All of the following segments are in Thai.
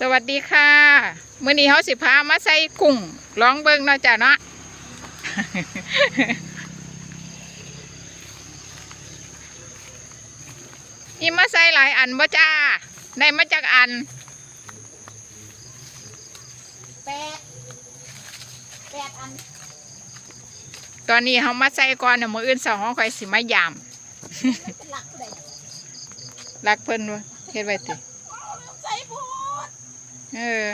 สวัสดีค่ะมื้อนี้เขาสิพามาใส่กุ้งลองเบิ่งเนาะจ้ะเนาะนี่มาใส่หลายอันบ่จ้าได้มาจากอันแปดแปดอัน ตอนนี้เขามาใส่ก่อนเดี๋ยวมื้ออื่นสองของข่อยสิมายามเป็นหลักเลยรักเพิ่นวะเฮ็ดไว้ติใส่พูด เออ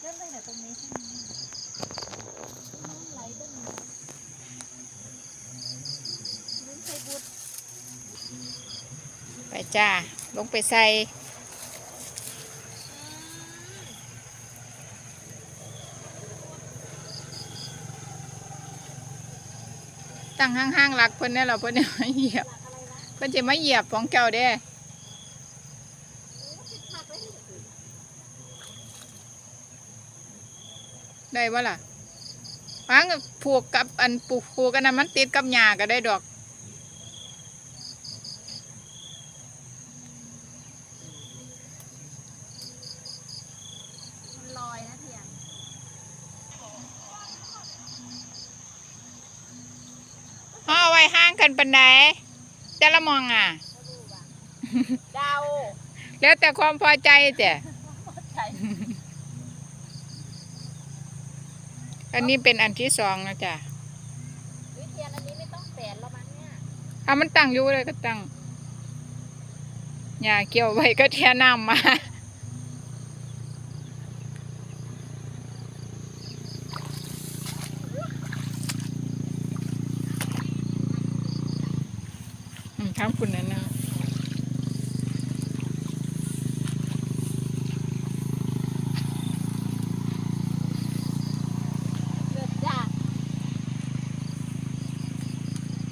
เริ่มตั้งแต่ตรงนี้ใช่ไหมน้ำไหลตรงนี้ลืมใส่บุตรไปจ้า ลงไปใส่ตั้งห้างๆหลักเพิ่นเนี่ยเราเพิ่นจะมาเหยียบหลักอะไรวะเพิ่นจะมาเหยียบของเจ้าเด้ โอ้ติดผักไว้ให้ดูได้บ่ล่ะฟังผูกกับอันปลูกผูกกันนะมันติดกับหญ้าก็ได้ดอกมันลอยนะเทียนเอาไว้ห่างกันปันใดแต่ละมองอะเดา แล้วแต่ความพอใจแต่ใช่อันนี้เป็นอันที่สองนะจ๊ะวิเทียนอันนี้ไม่ต้องแปดแล้วมั้งเนี่ยถ้ามันตั้งอยู่เลยก็ตั้งหญ้าเกี่ยวไว้ก็เทียน้ำมาอืมทั้งคุณนั่นนะ เลือดจ้า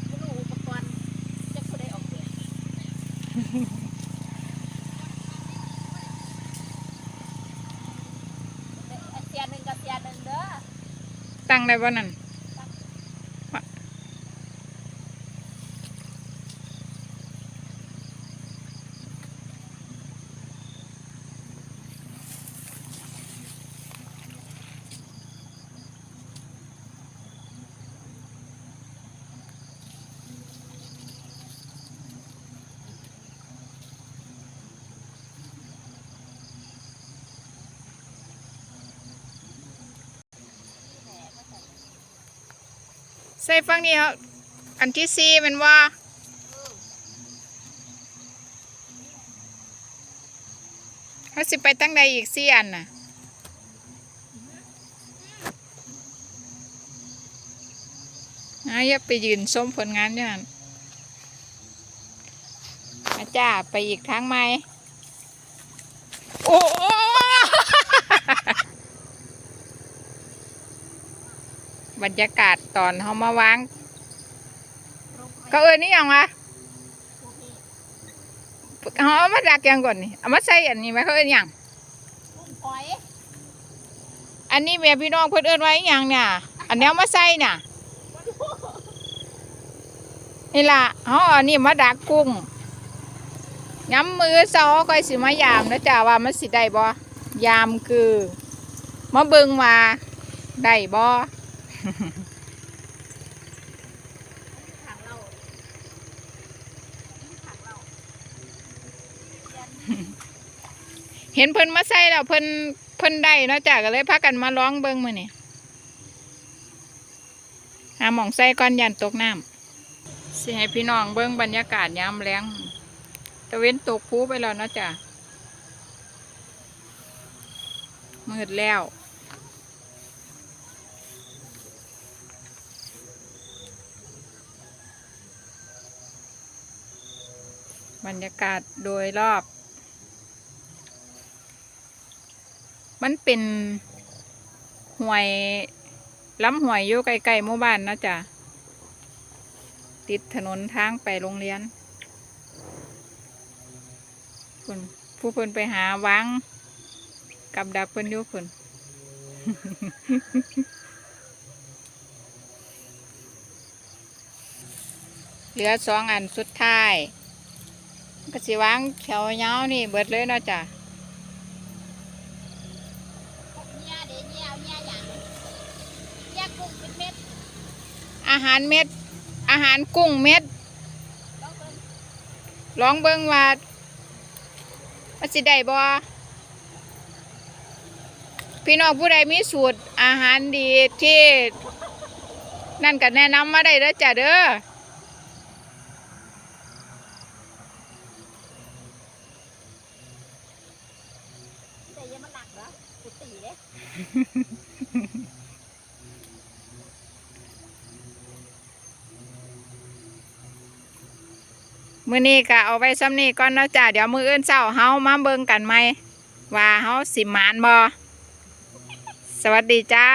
ไม่รู้อุปกรณ์จะผู้ใดออกแบบเสียหนึ่งกับเสียหนึ่งเด้อ ตั้งได้บ่นั่น ใส่ฟังนี่ครับอันที่สี่มันว่าเขาสิไปตั้งใดอีกสี่อันน่ะอะอย่าไปยืนส้มผลงานอย่างนั้นอาจ้าไปอีกทางไหมโอ้โอ้ บรรยากาศตอนเขามาวาง ก็เออนี่ยังวะเขาเอามาดักยังก่อนนี่เอามาใส่อันนี้ไหมเขาเอินหยังกุ้งหอยอันนี้แม่พี่น้องเพิ่นเอิ้นไว้อหย่างเนี่ยอันนี้เอามาใส่น่ะนี่ล่ะเขาเอาอันนี้มาดักกุ้งย้ำมือเสาค่อยสิมายามนะจ้าว่ามันสิได้บ่ยามคือมาเบิ่งว่าได้บ่ถัง เห็นเพิ่นมาใส่แล้วเพิ่นเพิ่นได้เนาะจ้าก็เลยพากันมาร้องเบิ่งมือนี้หาหม่องใส่ก่อนยันตกน้ำสิให้พี่น้องเบิ่งบรรยากาศยามแล้งตะเว้นตกภูไปแล้วเนาะจ้ามืดแล้ว บรรยากาศโดยรอบ มันเป็นห่วยล้ำห่วยอยู่ใกล้ๆหมู่บ้านนะจ้ะติดถนนทางไปโรงเรียนคุณผู้เพิ่นไปหาวางกับดักเพิ่นอยู่เพิ่นเหลือสองอันสุดท้าย ก็สิวางแถวยาวนี่เบิดเลยเนาะจ้ะเนี่ยเดี๋ยวเนี่ยเอาเนี่ยอย่างเนี่ยกุ้งเป็นเม็ดอาหารเม็ด อาหารกุ้งเม็ดต้องเป็นลองเบิ่งว่าว่าสิได้บ่พี่น้องผู้ใดมีสูตรอาหารดีที่นั่นก็แนะนำมาได้เด้อจ้ะเด้อ แต่ยังมันหนักเหรอกูตีเด้มื้อนี้ก็เอาไว้ซ้ำนี้ก่อนเนาะจ้าเดี๋ยวมื้ออื่นเช้าเฮามาเบิ่งกันใหม่ว่าเฮาสิหมานบ่สวัสดีจ้า